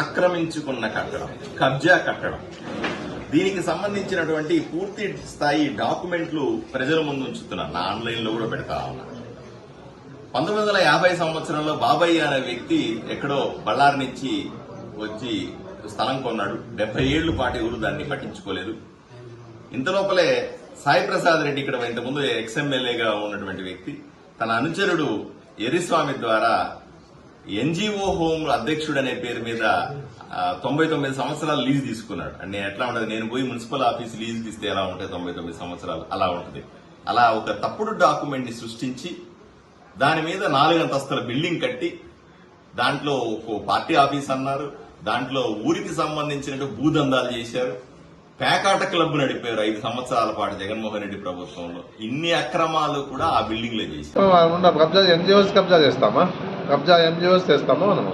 ఆక్రమించుకున్న కట్టడం కబ్జా కట్టడం. దీనికి సంబంధించినటువంటి పూర్తి స్థాయి డాక్యుమెంట్లు ప్రజల ముందు ఉంచుతున్నా నా ఆన్లైన్లో కూడా పెడతా ఉన్నా. పంతొమ్మిది వందల యాభై సంవత్సరంలో బాబయ్య అనే వ్యక్తి ఎక్కడో బళ్ళారి నుంచి వచ్చి స్థలం కొన్నాడు. డెబ్బై ఏళ్ళు పాటు ఎవరు దాన్ని పట్టించుకోలేదు. ఇంతలోపలే సాయి ప్రసాద్ రెడ్డి ఇక్కడ ఇంతకుముందు ఎక్స్ఎమ్మెల్యేగా ఉన్నటువంటి వ్యక్తి. తన అనుచరుడు ఎరిస్వామి ద్వారా ఎన్జిఓ హోమ్ అధ్యక్షుడు అనే పేరు మీద తొంభై తొమ్మిది సంవత్సరాలు లీజ్ తీసుకున్నాడు. అంటే ఎట్లా ఉండదు నేను పోయి మున్సిపల్ ఆఫీస్ లీజ్ తీస్తే ఎలా ఉంటాయి తొంభై తొమ్మిది సంవత్సరాలు అలా ఉంటుంది. అలా ఒక తప్పుడు డాక్యుమెంట్ని సృష్టించి దాని మీద నాలుగు అంతస్తుల బిల్డింగ్ కట్టి దాంట్లో ఒక పార్టీ ఆఫీస్ అన్నారు దాంట్లో ఊరికి సంబంధించిన భూదందాలు చేశారు. పేకాట క్లబ్ నడిపారు ఐదు సంవత్సరాల పాటు జగన్మోహన్ రెడ్డి ప్రభుత్వంలో. ఇన్ని అక్రమాలు కూడా ఆ బిల్డింగ్లో చేశారు కబ్జా ఎన్జిఓస్ కబ్జా చేస్తామా? కబ్జా ఎన్జిఓస్ చేస్తామా మనము.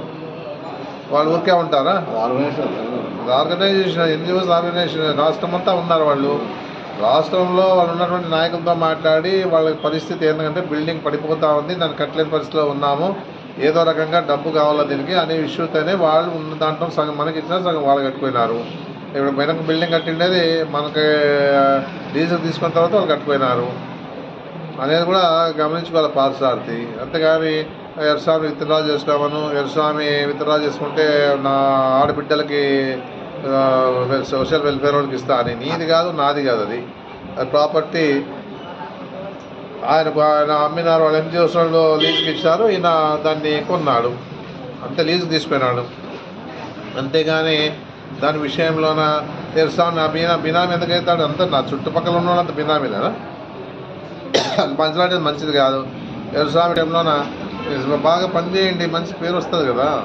వాళ్ళు ఊరికే ఉంటారా? ఆర్గనైజేషన్ ఎన్జిఓస్ ఆర్గనైజేషన్ రాష్ట్రం అంతా ఉన్నారు వాళ్ళు. రాష్ట్రంలో వాళ్ళు ఉన్నటువంటి నాయకులతో మాట్లాడి వాళ్ళ పరిస్థితి ఏంటంటే బిల్డింగ్ పడిపోతా ఉంది దాన్ని కట్టలేని పరిస్థితిలో ఉన్నాము. ఏదో రకంగా డబ్బు కావాలా దీనికి అనే ఇష్యూతోనే వాళ్ళు ఉన్న దాంట్లో సగం మనకి ఇచ్చినా సగం వాళ్ళు కట్టుకుపోయినారు. ఇప్పుడు వెనక బిల్డింగ్ కట్టిండేది మనకి డీజిల్ తీసుకున్న తర్వాత వాళ్ళు కట్టుకుపోయినారు. అనేది కూడా గమనించుకోవాలి పార్సారథి అంతేగాని ఎర్స్వామి విత్డ్రా చేసుకోమను ఎర్స్వామి విత్డ్రా చేసుకుంటే నా ఆడబిడ్డలకి సోషల్ వెల్ఫేర్ వాళ్ళకి ఇస్తా అని. నీది కాదు నాది కాదు అది. అది ప్రాపర్టీ. ఆయన ఆయన అమ్మినారు వాళ్ళు ఎన్జిఓస్ వాళ్ళు లీజుకి ఇచ్చారు ఈయన దాన్ని కొన్నాడు. అంతే లీజుకి తీసుకున్నాడు. అంతేగాని దాని విషయంలోన తెలుసా నా బినా బినామీ ఎందుకైతాడు అంతా నా చుట్టుపక్కల ఉన్న వాళ్ళంతా బినామీలేనా పంచలాడేది మంచిది కాదు. వ్యవసాయ టైంలోన బాగా పని చేయండి మంచి పేరు వస్తుంది కదా.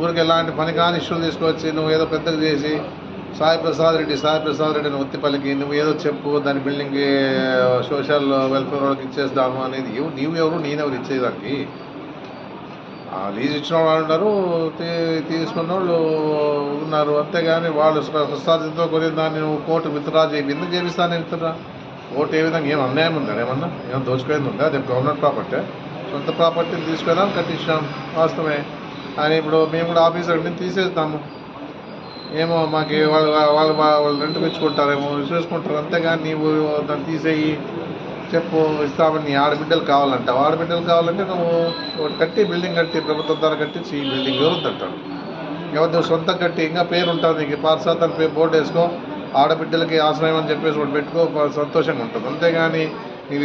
ఊరికి ఎలాంటి పని కాని ఇష్యూలు తీసుకొచ్చి నువ్వు ఏదో పెద్దగా చేసి సాయి ప్రసాద్ రెడ్డి సాయి ప్రసాద్ రెడ్డిని ఒత్తిపల్లికి నువ్వు ఏదో చెప్పు దాని బిల్డింగ్కి సోషల్ వెల్ఫేర్ వాళ్ళకి ఇచ్చేద్దాము అనేది ఎవ- నీవు ఎవరు నేనెవరు ఇచ్చేదానికి? ఆ లీజ్ ఇచ్చిన వాళ్ళు ఉన్నారు తీసుకున్న వాళ్ళు ఉన్నారు. అంతేగాని వాళ్ళు ప్రసాదంతో కొని దాన్ని నువ్వు కోర్టు విత్డ్రా చేయి. ఎందుకు చేపిస్తాను విత్డ్రా కోర్టు ఏ విధంగా ఏం అన్యాయం ఉందా ఏమన్నా? ఏం దోచుకోయింది ఉందా? అది గవర్నమెంట్ ప్రాపర్టీ సొంత ప్రాపర్టీని తీసుకెళ్ళాం కట్టించాం. వాస్తవమే. కానీ ఇప్పుడు మేము కూడా ఆఫీసర్ ఉండి తీసేస్తాము. ఏమో మాకు వాళ్ళు వాళ్ళు వాళ్ళు రెంట్ పెంచుకుంటారేమో చూసుకుంటారు అంతేగాని నీవు దాన్ని తీసేయి చెప్పు ఇస్తామని నీ ఆడబిడ్డలు కావాలంట. ఆడబిడ్డలు కావాలంటే నువ్వు ఒకటి కట్టి బిల్డింగ్ కట్టి ప్రభుత్వం ద్వారా కట్టించి ఈ బిల్డింగ్ ఎవరుద్దంటాడు ఎవరు నువ్వు సొంతం కట్టి ఇంకా పేరు ఉంటుంది నీకు. పార్సాత్ పేరు బోర్డు వేసుకో. ఆడబిడ్డలకి ఆశ్రయం అని చెప్పేసి ఒకటి పెట్టుకో సంతోషంగా ఉంటుంది. అంతేగాని నీవు